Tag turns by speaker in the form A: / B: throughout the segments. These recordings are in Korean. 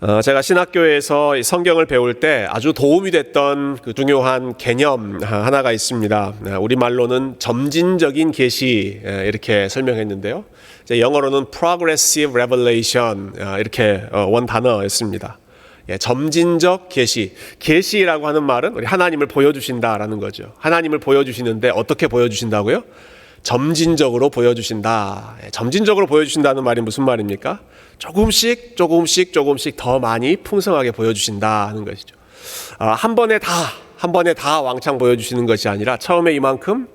A: 어, 제가 신학교에서 이 성경을 배울 때 아주 도움이 됐던 그 중요한 개념 하나가 있습니다. 아, 우리 말로는 점진적인 계시 예, 이렇게 설명했는데요. 영어로는 progressive revelation 아, 이렇게 어, 원 단어였습니다. 예, 점진적 계시. 계시라고 하는 말은 우리 하나님을 보여주신다라는 거죠. 하나님을 보여주시는데 어떻게 보여주신다고요? 점진적으로 보여주신다. 예, 점진적으로 보여주신다는 말이 무슨 말입니까? 조금씩, 조금씩, 조금씩 더 많이 풍성하게 보여주신다는 것이죠. 아, 한 번에 다, 한 번에 다 왕창 보여주시는 것이 아니라 처음에 이만큼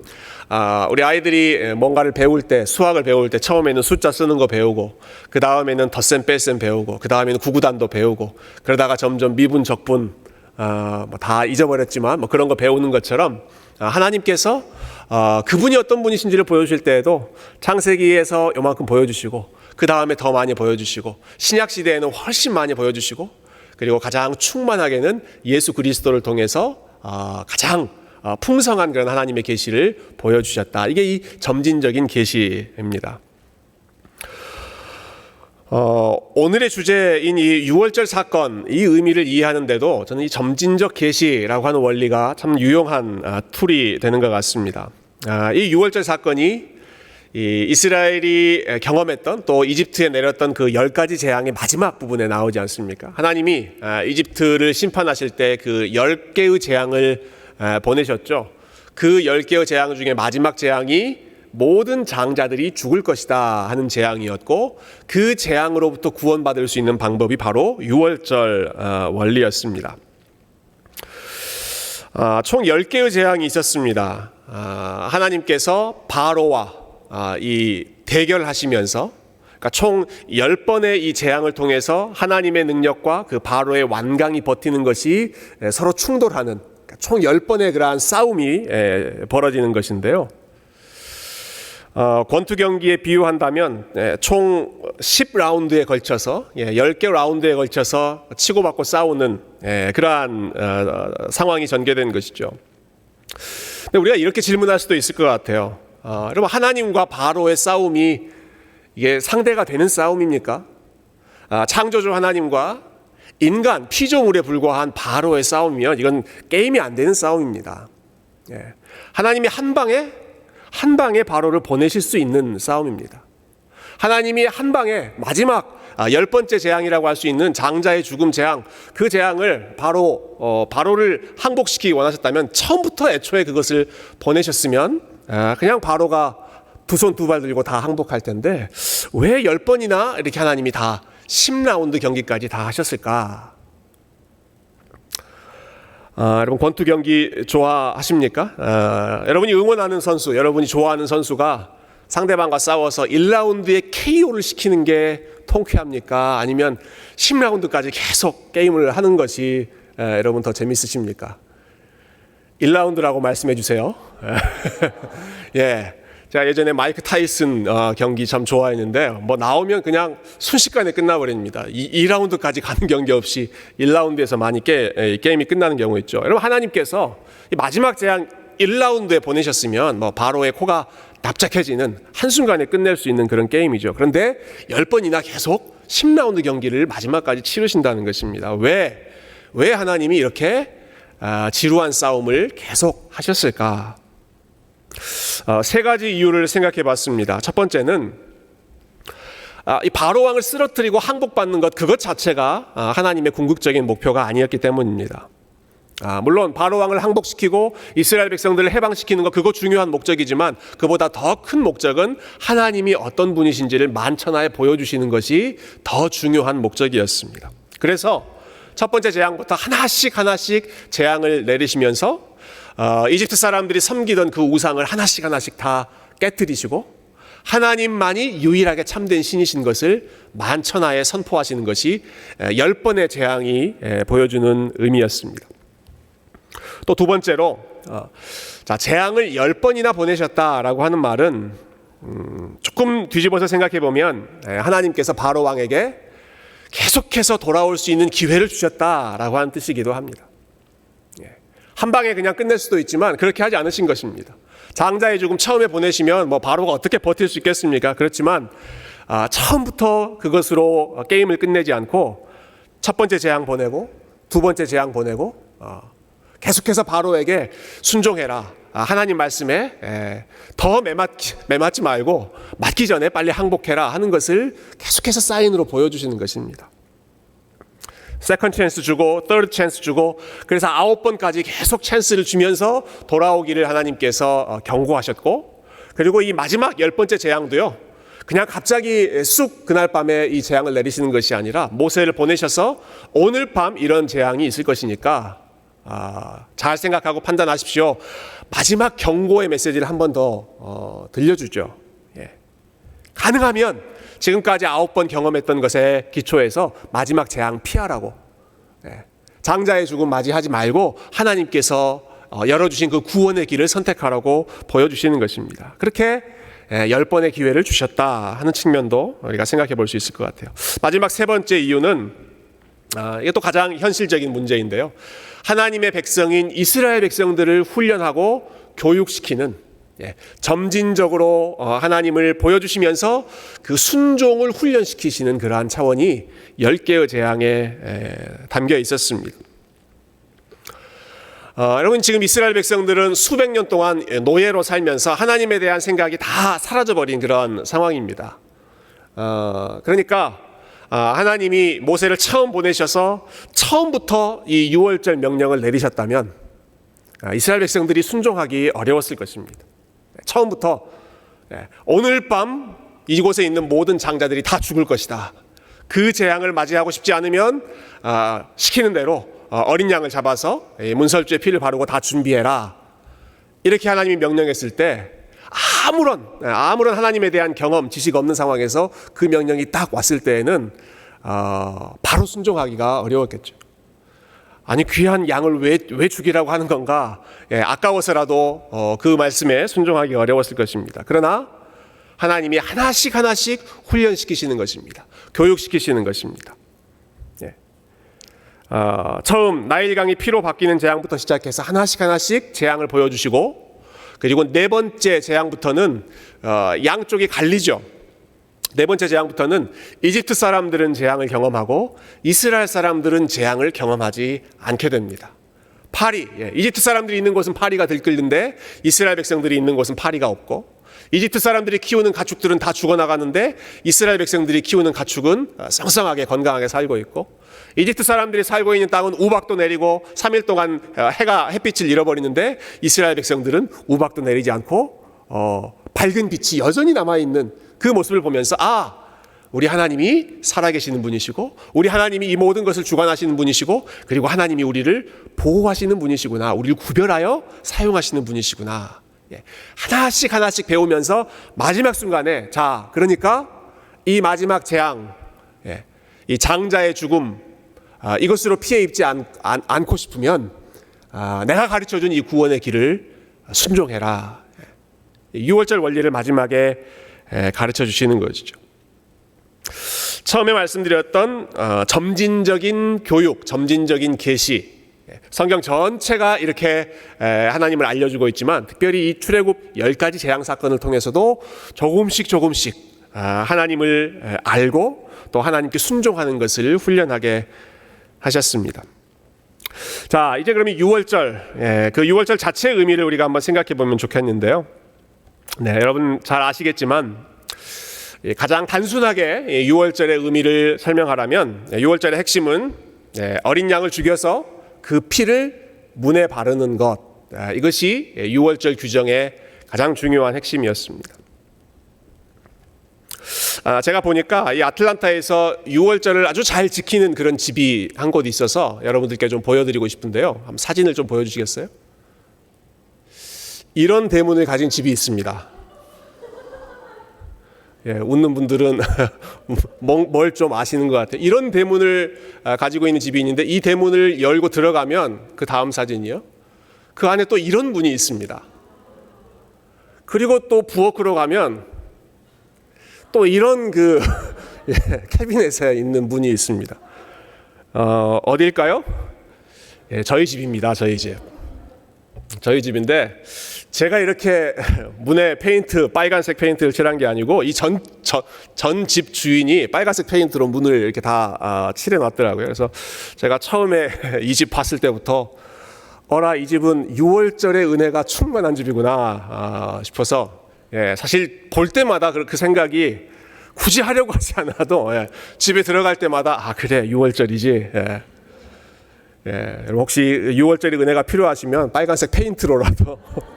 A: 아, 우리 아이들이 뭔가를 배울 때, 수학을 배울 때 처음에는 숫자 쓰는 거 배우고, 그 다음에는 덧셈 뺄셈 배우고, 그 다음에는 구구단도 배우고, 그러다가 점점 미분, 적분, 아, 뭐 다 잊어버렸지만 뭐 그런 거 배우는 것처럼 아, 하나님께서 아, 그분이 어떤 분이신지를 보여주실 때에도 창세기에서 요만큼 보여주시고, 그 다음에 더 많이 보여주시고, 신약 시대에는 훨씬 많이 보여주시고, 그리고 가장 충만하게는 예수 그리스도를 통해서 아, 가장 어, 풍성한 그런 하나님의 계시를 보여주셨다. 이게 이 점진적인 계시입니다. 어, 오늘의 주제인 이 6월절 사건 이 의미를 이해하는데도 저는 이 점진적 계시라고 하는 원리가 참 유용한 아, 툴이 되는 것 같습니다. 아, 이 6월절 사건이 이 이스라엘이 경험했던 또 이집트에 내렸던 그 열 가지 재앙의 마지막 부분에 나오지 않습니까? 하나님이 아, 이집트를 심판하실 때 그 열 개의 재앙을 아, 보내셨죠. 그 열 개의 재앙 중에 마지막 재앙이 모든 장자들이 죽을 것이다 하는 재앙이었고 그 재앙으로부터 구원받을 수 있는 방법이 바로 유월절 어, 원리였습니다. 아, 총 10개의 재앙이 있었습니다. 아, 하나님께서 바로와 아, 이 대결하시면서 그러니까 총 10번의 이 재앙을 통해서 하나님의 능력과 그 바로의 완강히 버티는 것이 서로 충돌하는 그러니까 총 10번의 그러한 싸움이 벌어지는 것인데요. 어, 권투 경기에 비유한다면 예, 총 10라운드에 걸쳐서 예, 10개 라운드에 걸쳐서 치고받고 싸우는 예, 그러한 어, 상황이 전개된 것이죠. 근데 우리가 이렇게 질문할 수도 있을 것 같아요. 어, 여러분 하나님과 바로의 싸움이 이게 상대가 되는 싸움입니까? 아, 창조주 하나님과 인간 피조물에 불과한 바로의 싸움이면 이건 게임이 안 되는 싸움입니다. 예. 하나님이 한 방에 한 방에 바로를 보내실 수 있는 싸움입니다. 하나님이 한 방에 마지막 아, 열 번째 재앙이라고 할 수 있는 장자의 죽음 재앙 그 재앙을 바로 어, 바로를 항복시키기 원하셨다면 처음부터 애초에 그것을 보내셨으면 아, 그냥 바로가 두 손 두 발 들고 다 항복할 텐데 왜 열 번이나 이렇게 하나님이 다 10라운드 경기까지 다 하셨을까? 아, 여러분 권투 경기 좋아하십니까? 아, 여러분이 응원하는 선수, 여러분이 좋아하는 선수가 상대방과 싸워서 1라운드에 KO를 시키는 게 통쾌합니까? 아니면 10라운드까지 계속 게임을 하는 것이 에, 여러분 더 재밌으십니까? 1라운드라고 말씀해 주세요. 예. 제가 예전에 마이크 타이슨 어, 경기 참 좋아했는데 뭐 나오면 그냥 순식간에 끝나버립니다. 이 2라운드까지 가는 경기 없이 1라운드에서 많이 게, 에, 게임이 끝나는 경우 있죠. 여러분 하나님께서 마지막 재앙 1라운드에 보내셨으면 뭐 바로의 코가 납작해지는 한순간에 끝낼 수 있는 그런 게임이죠. 그런데 10번이나 계속 10라운드 경기를 마지막까지 치르신다는 것입니다. 왜? 왜 하나님이 이렇게 아, 지루한 싸움을 계속 하셨을까? 어, 세 가지 이유를 생각해 봤습니다. 첫 번째는 아, 이 바로 왕을 쓰러뜨리고 항복받는 것 그것 자체가 아, 하나님의 궁극적인 목표가 아니었기 때문입니다. 아, 물론 바로 왕을 항복시키고 이스라엘 백성들을 해방시키는 것 그거 중요한 목적이지만 그보다 더 큰 목적은 하나님이 어떤 분이신지를 만천하에 보여주시는 것이 더 중요한 목적이었습니다. 그래서 첫 번째 재앙부터 하나씩 하나씩 재앙을 내리시면서 어, 이집트 사람들이 섬기던 그 우상을 하나씩 하나씩 다 깨뜨리시고 하나님만이 유일하게 참된 신이신 것을 만천하에 선포하시는 것이 열 번의 재앙이 보여주는 의미였습니다. 또 두 번째로 어, 자 재앙을 열 번이나 보내셨다라고 하는 말은 음, 조금 뒤집어서 생각해 보면 하나님께서 바로 왕에게 계속해서 돌아올 수 있는 기회를 주셨다라고 하는 뜻이기도 합니다. 한 방에 그냥 끝낼 수도 있지만 그렇게 하지 않으신 것입니다. 장자의 죽음 처음에 보내시면 뭐 바로가 어떻게 버틸 수 있겠습니까? 그렇지만 아, 처음부터 그것으로 게임을 끝내지 않고 첫 번째 재앙 보내고 두 번째 재앙 보내고 어, 계속해서 바로에게 순종해라. 아, 하나님 말씀에 에, 더 매맞, 매맞지 말고 맞기 전에 빨리 항복해라 하는 것을 계속해서 사인으로 보여주시는 것입니다. 세컨 찬스 주고 third 찬스 주고 그래서 아홉 번까지 계속 찬스를 주면서 돌아오기를 하나님께서 어, 경고하셨고 그리고 이 마지막 열 번째 재앙도요. 그냥 갑자기 쑥 그날 밤에 이 재앙을 내리시는 것이 아니라 모세를 보내셔서 오늘 밤 이런 재앙이 있을 것이니까 아, 잘 생각하고 판단하십시오. 마지막 경고의 메시지를 한 번더 어, 들려주죠. 예. 가능하면 지금까지 아홉 번 경험했던 것에 기초해서 마지막 재앙 피하라고. 예. 장자의 죽음 맞이하지 말고 하나님께서 어, 열어주신 그 구원의 길을 선택하라고 보여주시는 것입니다. 그렇게 예, 열 번의 기회를 주셨다 하는 측면도 우리가 생각해 볼 수 있을 것 같아요. 마지막 세 번째 이유는 아, 또 가장 현실적인 문제인데요. 하나님의 백성인 이스라엘 백성들을 훈련하고 교육시키는 예, 점진적으로 어, 하나님을 보여주시면서 그 순종을 훈련시키시는 그러한 차원이 열 개의 재앙에 에, 담겨 있었습니다. 어, 여러분 지금 이스라엘 백성들은 수백 년 동안 노예로 살면서 하나님에 대한 생각이 다 사라져버린 그런 상황입니다. 어, 그러니까 아, 하나님이 모세를 처음 보내셔서 처음부터 이 6월절 명령을 내리셨다면 아, 이스라엘 백성들이 순종하기 어려웠을 것입니다. 처음부터 예, 오늘 밤 이곳에 있는 모든 장자들이 다 죽을 것이다. 그 재앙을 맞이하고 싶지 않으면 아, 시키는 대로 어, 어린 양을 잡아서 문설주에 피를 바르고 다 준비해라. 이렇게 하나님이 명령했을 때 아무런 아무런 하나님에 대한 경험 지식 없는 상황에서 그 명령이 딱 왔을 때에는 어, 바로 순종하기가 어려웠겠죠. 아니 귀한 양을 왜, 왜 죽이라고 하는 건가? 예, 아까워서라도 어, 그 말씀에 순종하기 어려웠을 것입니다. 그러나 하나님이 하나씩 하나씩 훈련시키시는 것입니다. 교육시키시는 것입니다. 예. 어, 처음 나일강이 피로 바뀌는 재앙부터 시작해서 하나씩 하나씩 재앙을 보여주시고 그리고 네 번째 재앙부터는 어, 양쪽이 갈리죠. 네 번째 재앙부터는 이집트 사람들은 재앙을 경험하고 이스라엘 사람들은 재앙을 경험하지 않게 됩니다. 파리, 예, 이집트 사람들이 있는 곳은 파리가 들끓는데 이스라엘 백성들이 있는 곳은 파리가 없고 이집트 사람들이 키우는 가축들은 다 죽어나가는데 이스라엘 백성들이 키우는 가축은 쌍쌍하게 건강하게 살고 있고 이집트 사람들이 살고 있는 땅은 우박도 내리고 3일 동안 해가 햇빛을 잃어버리는데 이스라엘 백성들은 우박도 내리지 않고 어, 밝은 빛이 여전히 남아 있는 그 모습을 보면서 아 우리 하나님이 살아계시는 분이시고 우리 하나님이 이 모든 것을 주관하시는 분이시고 그리고 하나님이 우리를 보호하시는 분이시구나 우리를 구별하여 사용하시는 분이시구나 예. 하나씩 하나씩 배우면서 마지막 순간에 자 그러니까 이 마지막 재앙 예. 이 장자의 죽음 아, 이것으로 피해 입지 않, 않, 않고 싶으면 아, 내가 가르쳐 준 이 구원의 길을 순종해라. 6월절 원리를 마지막에 가르쳐 주시는 것이죠. 처음에 말씀드렸던 어, 점진적인 교육, 점진적인 계시, 성경 전체가 이렇게 하나님을 알려주고 있지만 특별히 이 출애굽 열 가지 재앙 사건을 통해서도 조금씩 조금씩 아, 하나님을 알고 또 하나님께 순종하는 것을 훈련하게 하셨습니다. 자, 이제 그러면 6월절, 그 6월절 자체의 의미를 우리가 한번 생각해 보면 좋겠는데요. 네, 여러분 잘 아시겠지만 가장 단순하게 6월절의 의미를 설명하라면 6월절의 핵심은 어린 양을 죽여서 그 피를 문에 바르는 것 아, 이것이 6월절 규정의 가장 중요한 핵심이었습니다. 아, 제가 보니까 이 아틀란타에서 6월절을 아주 잘 지키는 그런 집이 한 곳 있어서 여러분들께 좀 보여드리고 싶은데요. 한번 사진을 좀 보여주시겠어요? 이런 대문을 가진 집이 있습니다. 예, 웃는 분들은 뭘 좀 아시는 것 같아요. 이런 대문을 아, 가지고 있는 집이 있는데 이 대문을 열고 들어가면 그 다음 사진이요. 그 안에 또 이런 문이 있습니다. 그리고 또 부엌으로 가면 또 이런 그 예, 캐비넷에 있는 문이 있습니다. 어, 어딜까요? 예, 저희 집입니다. 저희 집. 저희 집인데 제가 이렇게 문에 페인트 빨간색 페인트를 칠한 게 아니고 이 전 전 집 주인이 빨간색 페인트로 문을 이렇게 다 아, 칠해 놨더라고요. 그래서 제가 처음에 이 집 봤을 때부터 어라 이 집은 6월절의 은혜가 충만한 집이구나 아, 싶어서 예, 사실 볼 때마다 그, 그 생각이 굳이 하려고 하지 않아도 예, 집에 들어갈 때마다 아 그래 6월절이지 예. 예, 혹시 6월절의 은혜가 필요하시면 빨간색 페인트로라도 예,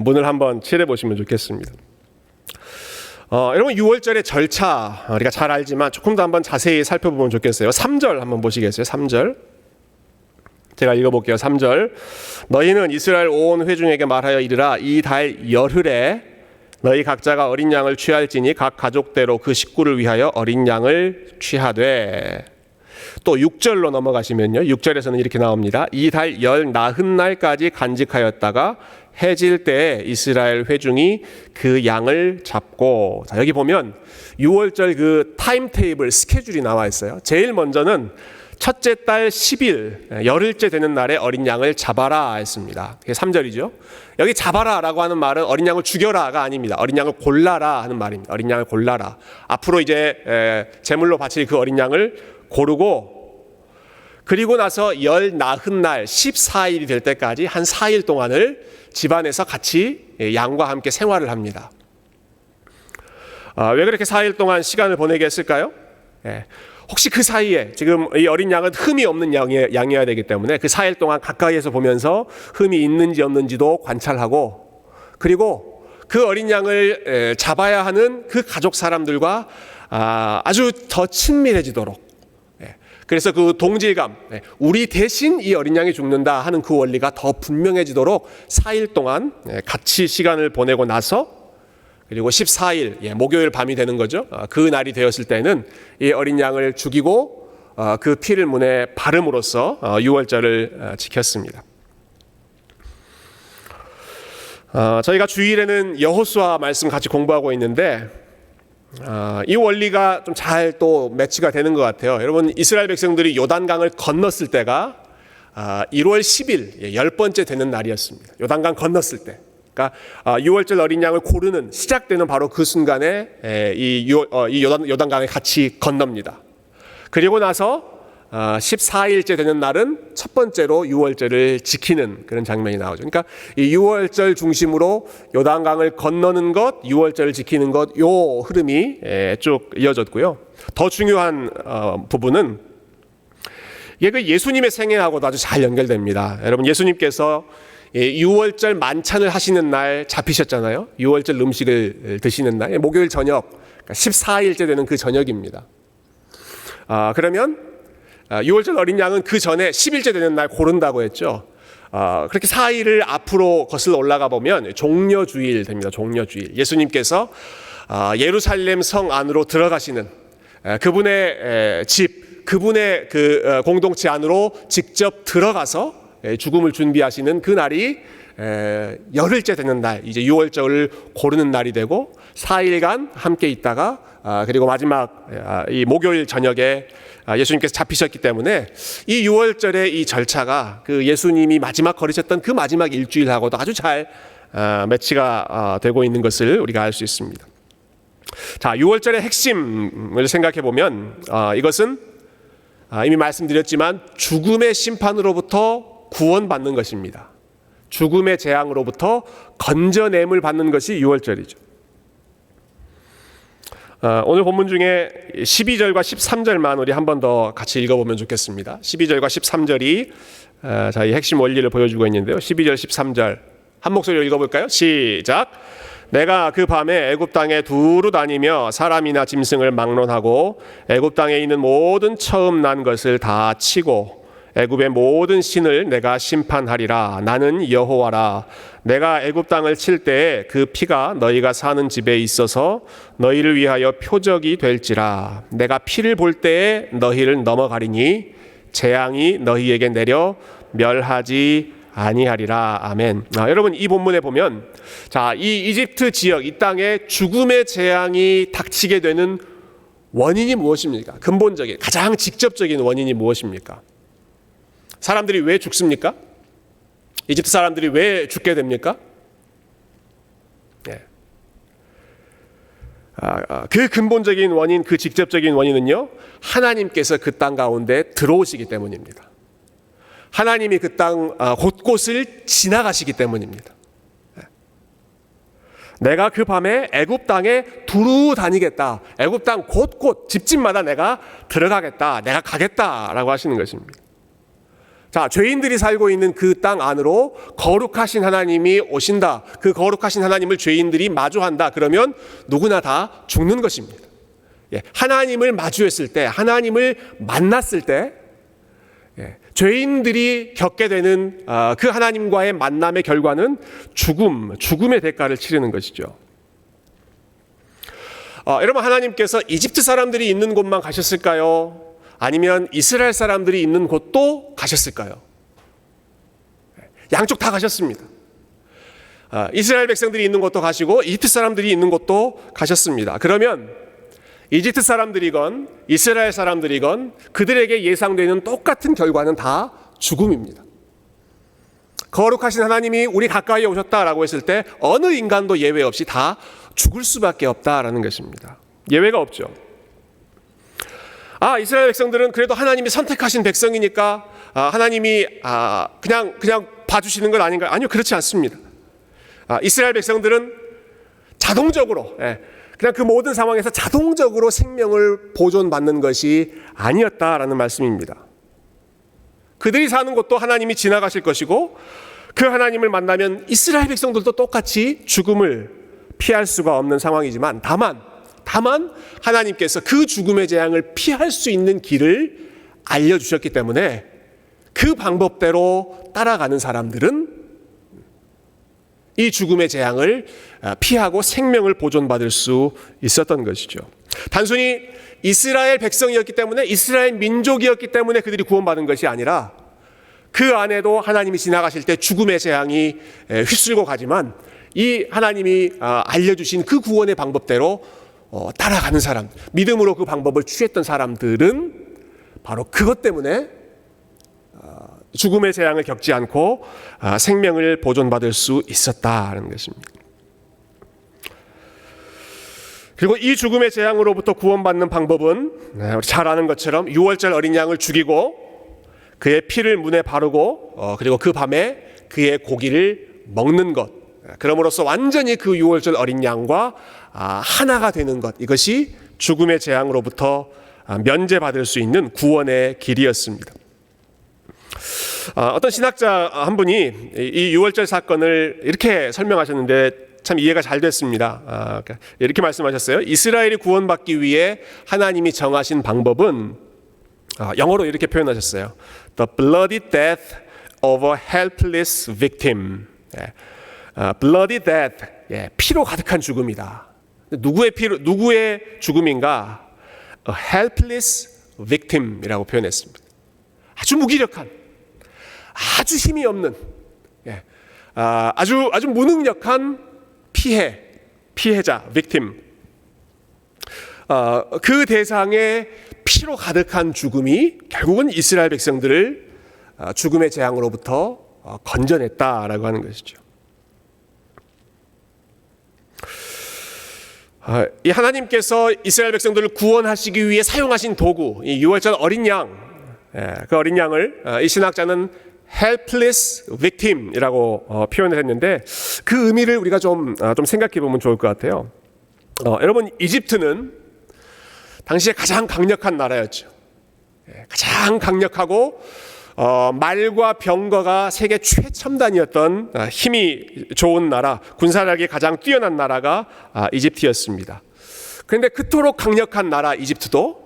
A: 문을 한번 칠해 보시면 좋겠습니다. 어, 여러분 6월절의 절차 우리가 잘 알지만 조금 더 한번 자세히 살펴보면 좋겠어요. 3절 한번 보시겠어요? 3절. 제가 읽어볼게요. 3절. 너희는 이스라엘 온 회중에게 말하여 이르라 이 달 열흘에 너희 각자가 어린 양을 취할지니 각 가족대로 그 식구를 위하여 어린 양을 취하되 또 6절로 넘어가시면요. 6절에서는 이렇게 나옵니다. 이 달 열 나흔 날까지 간직하였다가 해질 때 이스라엘 회중이 그 양을 잡고 자 여기 보면 6월절 그 타임 테이블 스케줄이 나와 있어요. 제일 먼저는 첫째 달 10일 열흘째 되는 날에 어린 양을 잡아라 했습니다. 그게 3절이죠. 여기 잡아라라고 하는 말은 어린 양을 죽여라가 아닙니다. 어린 양을 골라라 하는 말입니다. 어린 양을 골라라. 앞으로 이제 에, 제물로 바칠 그 어린 양을 고르고 그리고 나서 열 나흔 날 14일이 될 때까지 한 4일 동안을 집안에서 같이 양과 함께 생활을 합니다. 아, 왜 그렇게 4일 동안 시간을 보내게 했을까요? 예. 혹시 그 사이에 지금 이 어린 양은 흠이 없는 양이, 양이어야 되기 때문에 그 4일 동안 가까이에서 보면서 흠이 있는지 없는지도 관찰하고 그리고 그 어린 양을 잡아야 하는 그 가족 사람들과 아, 아주 더 친밀해지도록 그래서 그 동질감, 우리 대신 이 어린 양이 죽는다 하는 그 원리가 더 분명해지도록 4일 동안 같이 시간을 보내고 나서 그리고 14일, 예, 목요일 밤이 되는 거죠. 아, 그 날이 되었을 때는 이 어린 양을 죽이고 어, 그 피를 문에 바름으로써 6월절을 어, 어, 지켰습니다. 저희가 주일에는 여호수아 말씀 같이 공부하고 있는데 이 원리가 좀 잘 또 매치가 되는 것 같아요. 여러분 이스라엘 백성들이 요단강을 건넜을 때가 1월 10일 예, 열 번째 되는 날이었습니다. 요단강 건넜을 때. 그러니까 6월절 아, 어린 양을 고르는 시작되는 바로 그 순간에 이, 어, 요단, 강에 같이 건넙니다. 그리고 나서 14일째 아, 되는 날은 첫 번째로 6월절을 지키는 그런 장면이 나오죠. 그러니까 이 6월절 중심으로 요단강을 건너는 것, 6월절을 지키는 것, 요 흐름이 쭉 이어졌고요. 더 중요한 어, 부분은 이게 그 예수님의 생애하고도 아주 잘 연결됩니다. 여러분 예수님께서 6월절 만찬을 하시는 날 잡히셨잖아요. 6월절 음식을 드시는 날, 목요일 저녁, 14일째 그러니까 되는 그 저녁입니다. 아, 그러면 6월절 아, 어린 양은 그 전에 10일째 되는 날 고른다고 했죠. 아, 그렇게 4일을 앞으로 거슬러 올라가 보면 종려주일 됩니다. 종려주일. 예수님께서 아, 예루살렘 성 안으로 들어가시는 그분의 집, 그분의 그 어, 공동체 안으로 직접 들어가서 죽음을 준비하시는 그 날이 열흘째 되는 날, 이제 6월절을 고르는 날이 되고 4일간 함께 있다가 아, 그리고 마지막 아, 이 목요일 저녁에 아, 예수님께서 잡히셨기 때문에 이 6월절의 이 절차가 그 예수님이 마지막 걸으셨던 그 마지막 일주일하고도 아주 잘 매치가 되고 있는 것을 우리가 알 수 있습니다. 자, 6월절의 핵심을 생각해 보면 이것은 이미 말씀드렸지만 죽음의 심판으로부터 구원받는 것입니다. 죽음의 재앙으로부터 건져냄을 받는 것이 6월절이죠. 어, 오늘 본문 중에 12절과 13절만 우리 한 번 더 같이 읽어보면 좋겠습니다. 12절과 13절이 어, 자, 이 핵심 원리를 보여주고 있는데요. 12절, 13절 한 목소리로 읽어볼까요? 시작. 내가 그 밤에 애굽 땅에 두루 다니며 사람이나 짐승을 막론하고 애굽 땅에 있는 모든 처음 난 것을 다 치고 애굽의 모든 신을 내가 심판하리라 나는 여호와라 내가 애굽 땅을 칠 때에 그 피가 너희가 사는 집에 있어서 너희를 위하여 표적이 될지라 내가 피를 볼 때에 너희를 넘어가리니 재앙이 너희에게 내려 멸하지 아니하리라 아멘. 아, 여러분 이 본문에 보면 자 이 이집트 지역 이 땅에 죽음의 재앙이 닥치게 되는 원인이 무엇입니까? 근본적인 가장 직접적인 원인이 무엇입니까? 사람들이 왜 죽습니까? 이집트 사람들이 왜 죽게 됩니까? 예. 아, 아, 그 근본적인 원인, 그 직접적인 원인은요, 하나님께서 그 땅 가운데 들어오시기 때문입니다. 하나님이 그 땅 곳곳을 지나가시기 때문입니다. 예. 내가 그 밤에 애굽 땅에 두루 다니겠다. 애굽 땅 곳곳 집집마다 내가 들어가겠다. 내가 가겠다라고 하시는 것입니다. 자, 죄인들이 살고 있는 그 땅 안으로 거룩하신 하나님이 오신다. 그 거룩하신 하나님을 죄인들이 마주한다. 그러면 누구나 다 죽는 것입니다. 예, 하나님을 마주했을 때, 하나님을 만났을 때, 예, 죄인들이 겪게 되는 아, 그 하나님과의 만남의 결과는 죽음, 죽음의 대가를 치르는 것이죠. 어, 여러분 하나님께서 이집트 사람들이 있는 곳만 가셨을까요? 아니면 이스라엘 사람들이 있는 곳도 가셨을까요? 양쪽 다 가셨습니다. 아, 이스라엘 백성들이 있는 곳도 가시고 이집트 사람들이 있는 곳도 가셨습니다. 그러면 이집트 사람들이건 이스라엘 사람들이건 그들에게 예상되는 똑같은 결과는 다 죽음입니다. 거룩하신 하나님이 우리 가까이 오셨다라고 했을 때 어느 인간도 예외 없이 다 죽을 수밖에 없다라는 것입니다. 예외가 없죠. 아 이스라엘 백성들은 그래도 하나님이 선택하신 백성이니까 아, 하나님이 아, 그냥 그냥 봐주시는 것 아닌가? 아니요 그렇지 않습니다. 아, 이스라엘 백성들은 자동적으로 예, 그냥 그 모든 상황에서 자동적으로 생명을 보존받는 것이 아니었다라는 말씀입니다. 그들이 사는 곳도 하나님이 지나가실 것이고 그 하나님을 만나면 이스라엘 백성들도 똑같이 죽음을 피할 수가 없는 상황이지만 다만 다만 하나님께서 그 죽음의 재앙을 피할 수 있는 길을 알려주셨기 때문에 그 방법대로 따라가는 사람들은 이 죽음의 재앙을 피하고 생명을 보존받을 수 있었던 것이죠. 단순히 이스라엘 백성이었기 때문에 이스라엘 민족이었기 때문에 그들이 구원받은 것이 아니라 그 안에도 하나님이 지나가실 때 죽음의 재앙이 휩쓸고 가지만 이 하나님이 알려주신 그 구원의 방법대로 어, 따라가는 사람, 믿음으로 그 방법을 취했던 사람들은 바로 그것 때문에 어, 죽음의 재앙을 겪지 않고 어, 생명을 보존받을 수 있었다는 것입니다. 그리고 이 죽음의 재앙으로부터 구원받는 방법은 네, 잘 아는 것처럼 6월절 어린 양을 죽이고 그의 피를 문에 바르고 그리고 그 밤에 그의 고기를 먹는 것. 그럼으로써 완전히 그 6월절 어린 양과 아, 하나가 되는 것 이것이 죽음의 재앙으로부터 아, 면제받을 수 있는 구원의 길이었습니다. 아, 어떤 신학자 한 분이 이 6월절 사건을 이렇게 설명하셨는데 참 이해가 잘 됐습니다. 이렇게 말씀하셨어요. 이스라엘이 구원받기 위해 하나님이 정하신 방법은 영어로 이렇게 표현하셨어요. The bloody death of a helpless victim. 예, bloody death, 예, 피로 가득한 죽음이다. 누구의 피로 누구의 죽음인가? A helpless victim이라고 표현했습니다. 아주 무기력한, 아주 힘이 없는, 예, 아, 아주 아주 무능력한 피해 피해자 victim. 어, 그 대상의 피로 가득한 죽음이 결국은 이스라엘 백성들을 어, 죽음의 재앙으로부터 어, 건져냈다라고 하는 것이죠. 이 하나님께서 이스라엘 백성들을 구원하시기 위해 사용하신 도구, 이 유월절 어린 양, 예, 그 어린 양을 어, 이 신학자는 helpless victim이라고 어, 표현을 했는데 그 의미를 우리가 좀, 아, 좀 생각해 보면 좋을 것 같아요. 어, 여러분, 이집트는 당시에 가장 강력한 나라였죠. 예, 가장 강력하고 어, 말과 병거가 세계 최첨단이었던 아, 힘이 좋은 나라, 군사력이 가장 뛰어난 나라가 아, 이집트였습니다. 그런데 그토록 강력한 나라 이집트도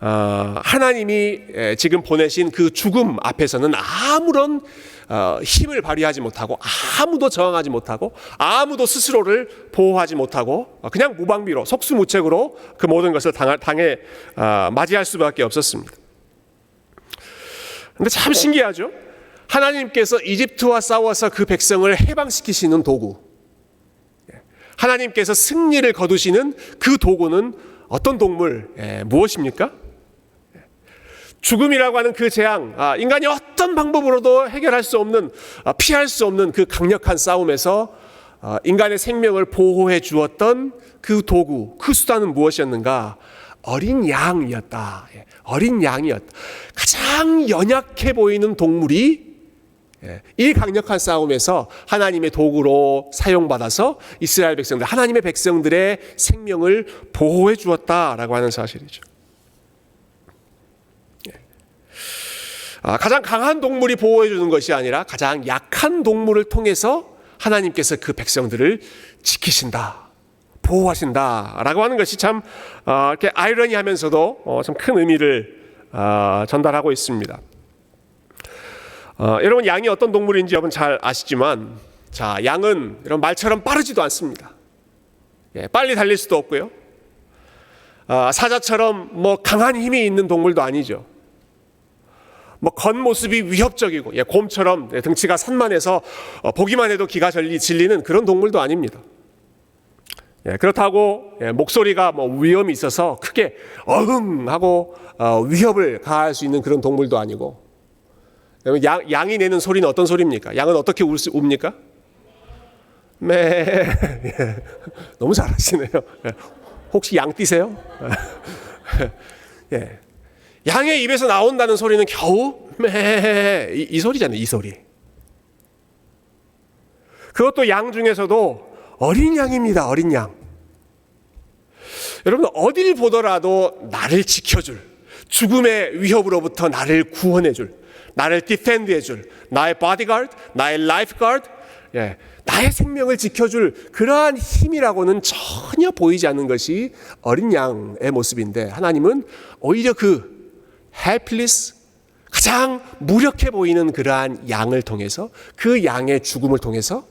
A: 어, 하나님이 지금 보내신 그 죽음 앞에서는 아무런 어, 힘을 발휘하지 못하고 아무도 저항하지 못하고 아무도 스스로를 보호하지 못하고 그냥 무방비로 속수무책으로 그 모든 것을 당해 맞이할 수밖에 없었습니다. 근데 참 신기하죠? 하나님께서 이집트와 싸워서 그 백성을 해방시키시는 도구. 예. 하나님께서 승리를 거두시는 그 도구는 어떤 동물, 예, 무엇입니까? 예. 죽음이라고 하는 그 재앙, 아, 인간이 어떤 방법으로도 해결할 수 없는, 아, 피할 수 없는 그 강력한 싸움에서 아, 인간의 생명을 보호해 주었던 그 도구, 그 수단은 무엇이었는가? 어린 양이었다. 예, 어린 양이었다. 가장 연약해 보이는 동물이 예, 이 강력한 싸움에서 하나님의 도구로 사용받아서 이스라엘 백성들, 하나님의 백성들의 생명을 보호해 주었다라고 하는 사실이죠. 아, 가장 강한 동물이 보호해 주는 것이 아니라 가장 약한 동물을 통해서 하나님께서 그 백성들을 지키신다. 보호하신다라고 하는 것이 참 어, 이렇게 아이러니하면서도 어, 참큰 의미를 어, 전달하고 있습니다. 어, 여러분 양이 어떤 동물인지 여러분 잘 아시지만 자 양은 이런 말처럼 빠르지도 않습니다. 예, 빨리 달릴 수도 없고요. 아, 사자처럼 뭐 강한 힘이 있는 동물도 아니죠. 뭐 겉모습이 위협적이고 예, 곰처럼 예, 등치가 산만해서 어, 보기만 해도 기가 절리 질리는 그런 동물도 아닙니다. 예, 그렇다고 예, 목소리가 뭐 위험이 있어서 크게 어흥 하고 어, 위협을 가할 수 있는 그런 동물도 아니고 양, 양이 내는 소리는 어떤 소리입니까? 양은 어떻게 울 수, 웁니까? 매 예, 너무 잘하시네요. 예, 혹시 양 띠세요? 예. 양의 입에서 나온다는 소리는 겨우 매 이, 이 소리잖아요. 이 소리. 그것도 양 중에서도 어린 양입니다. 어린 양. 여러분 어딜 보더라도 나를 지켜줄 죽음의 위협으로부터 나를 구원해줄 나를 디펜드해줄 나의 바디가드 나의 라이프가드 예, 나의 생명을 지켜줄 그러한 힘이라고는 전혀 보이지 않는 것이 어린 양의 모습인데 하나님은 오히려 그 helpless 가장 무력해 보이는 그러한 양을 통해서 그 양의 죽음을 통해서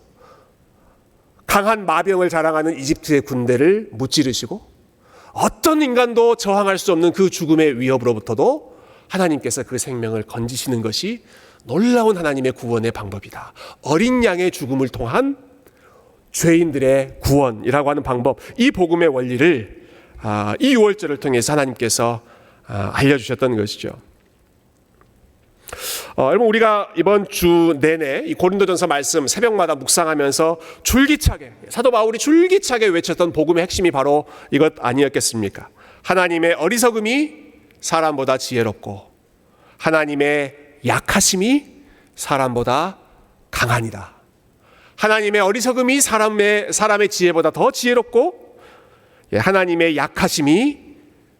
A: 강한 마병을 자랑하는 이집트의 군대를 무찌르시고 어떤 인간도 저항할 수 없는 그 죽음의 위협으로부터도 하나님께서 그 생명을 건지시는 것이 놀라운 하나님의 구원의 방법이다. 어린 양의 죽음을 통한 죄인들의 구원이라고 하는 방법, 이 복음의 원리를 아, 이 유월절을 통해서 하나님께서 아, 알려주셨던 것이죠. 어, 여러분 우리가 이번 주 내내 이 고린도전서 말씀 새벽마다 묵상하면서 줄기차게 사도 바울이 줄기차게 외쳤던 복음의 핵심이 바로 이것 아니었겠습니까? 하나님의 어리석음이 사람보다 지혜롭고 하나님의 약하심이 사람보다 강하니다. 하나님의 어리석음이 사람의 사람의 지혜보다 더 지혜롭고 예, 하나님의 약하심이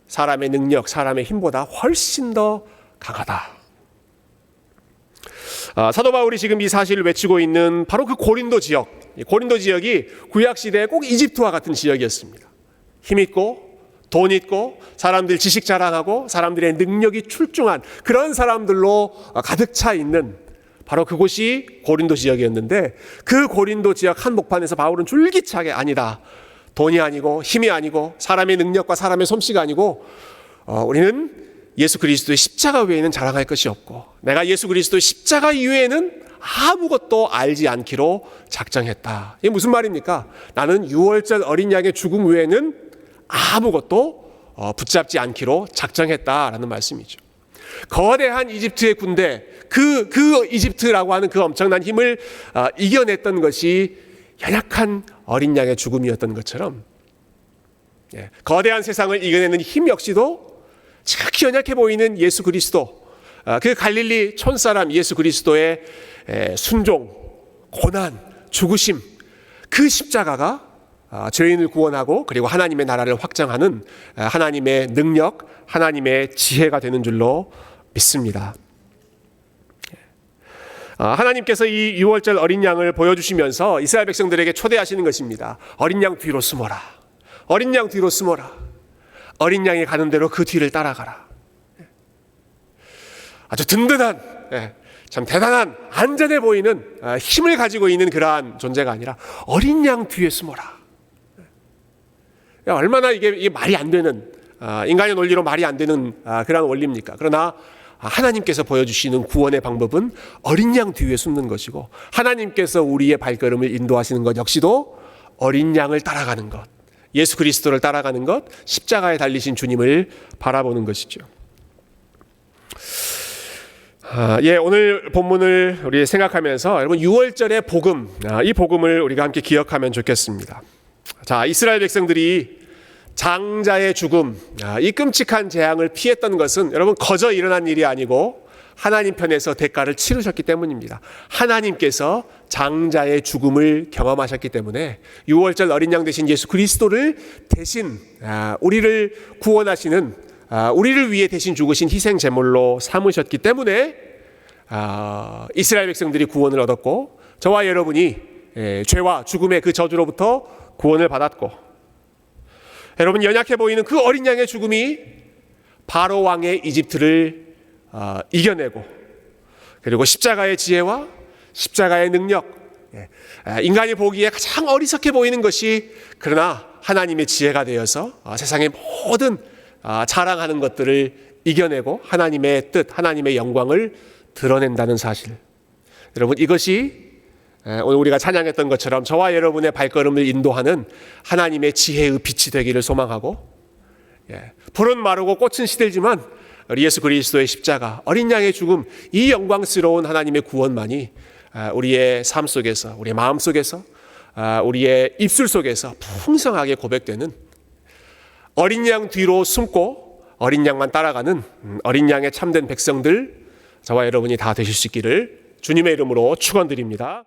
A: 사람의 능력, 사람의 힘보다 훨씬 더 강하다. 아, 사도 바울이 지금 이 사실을 외치고 있는 바로 그 고린도 지역, 고린도 지역이 구약 시대에 꼭 이집트와 같은 지역이었습니다. 힘 있고 돈 있고 사람들 지식 자랑하고 사람들의 능력이 출중한 그런 사람들로 가득 차 있는 바로 그곳이 고린도 지역이었는데 그 고린도 지역 한복판에서 바울은 줄기차게 아니다. 돈이 아니고 힘이 아니고 사람의 능력과 사람의 솜씨가 아니고 어, 우리는 예수 그리스도의 십자가 외에는 자랑할 것이 없고 내가 예수 그리스도의 십자가 이외에는 아무것도 알지 않기로 작정했다. 이게 무슨 말입니까? 나는 6월절 어린 양의 죽음 외에는 아무것도 어, 붙잡지 않기로 작정했다라는 말씀이죠. 거대한 이집트의 군대, 그, 그 이집트라고 하는 그 엄청난 힘을 어, 이겨냈던 것이 연약한 어린 양의 죽음이었던 것처럼 예, 거대한 세상을 이겨내는 힘 역시도 지극히 연약해 보이는 예수 그리스도, 아, 그 갈릴리 촌사람 예수 그리스도의 순종, 고난, 죽으심, 그 십자가가 아, 죄인을 구원하고 그리고 하나님의 나라를 확장하는 아, 하나님의 능력, 하나님의 지혜가 되는 줄로 믿습니다. 하나님께서 이 6월절 어린 양을 보여주시면서 이스라엘 백성들에게 초대하시는 것입니다. 어린 양 뒤로 숨어라. 어린 양 뒤로 숨어라. 어린 양이 가는 대로 그 뒤를 따라가라. 아주 든든한, 예, 참 대단한, 안전해 보이는 아, 힘을 가지고 있는 그러한 존재가 아니라 어린 양 뒤에 숨어라. 예, 얼마나 이게, 이게 말이 안 되는, 아, 인간의 논리로 말이 안 되는 아, 그러한 원리입니까? 그러나 하나님께서 보여주시는 구원의 방법은 어린 양 뒤에 숨는 것이고 하나님께서 우리의 발걸음을 인도하시는 것 역시도 어린 양을 따라가는 것. 예수 그리스도를 따라가는 것, 십자가에 달리신 주님을 바라보는 것이죠. 아, 예, 오늘 본문을 우리 생각하면서 여러분 6월절의 복음, 아, 이 복음을 우리가 함께 기억하면 좋겠습니다. 자, 이스라엘 백성들이 장자의 죽음, 아, 이 끔찍한 재앙을 피했던 것은 여러분 거저 일어난 일이 아니고 하나님 편에서 대가를 치르셨기 때문입니다. 하나님께서 장자의 죽음을 경험하셨기 때문에 6월절 어린 양 대신 예수 그리스도를 대신 아, 우리를 구원하시는 아, 우리를 위해 대신 죽으신 희생 제물로 삼으셨기 때문에 아, 이스라엘 백성들이 구원을 얻었고 저와 여러분이 예, 죄와 죽음의 그 저주로부터 구원을 받았고 여러분 연약해 보이는 그 어린 양의 죽음이 바로 왕의 이집트를 아, 이겨내고 그리고 십자가의 지혜와 십자가의 능력 예, 아, 인간이 보기에 가장 어리석해 보이는 것이 그러나 하나님의 지혜가 되어서 아, 세상의 모든 아, 자랑하는 것들을 이겨내고 하나님의 뜻, 하나님의 영광을 드러낸다는 사실. 여러분 이것이 에, 오늘 우리가 찬양했던 것처럼 저와 여러분의 발걸음을 인도하는 하나님의 지혜의 빛이 되기를 소망하고 예, 불은 마르고 꽃은 시들지만 우리 예수 그리스도의 십자가 어린 양의 죽음 이 영광스러운 하나님의 구원만이 아, 우리의 삶 속에서 우리의 마음 속에서 아, 우리의 입술 속에서 풍성하게 고백되는 어린 양 뒤로 숨고 어린 양만 따라가는 음, 어린 양의 참된 백성들 저와 여러분이 다 되실 수 있기를 주님의 이름으로 축원드립니다.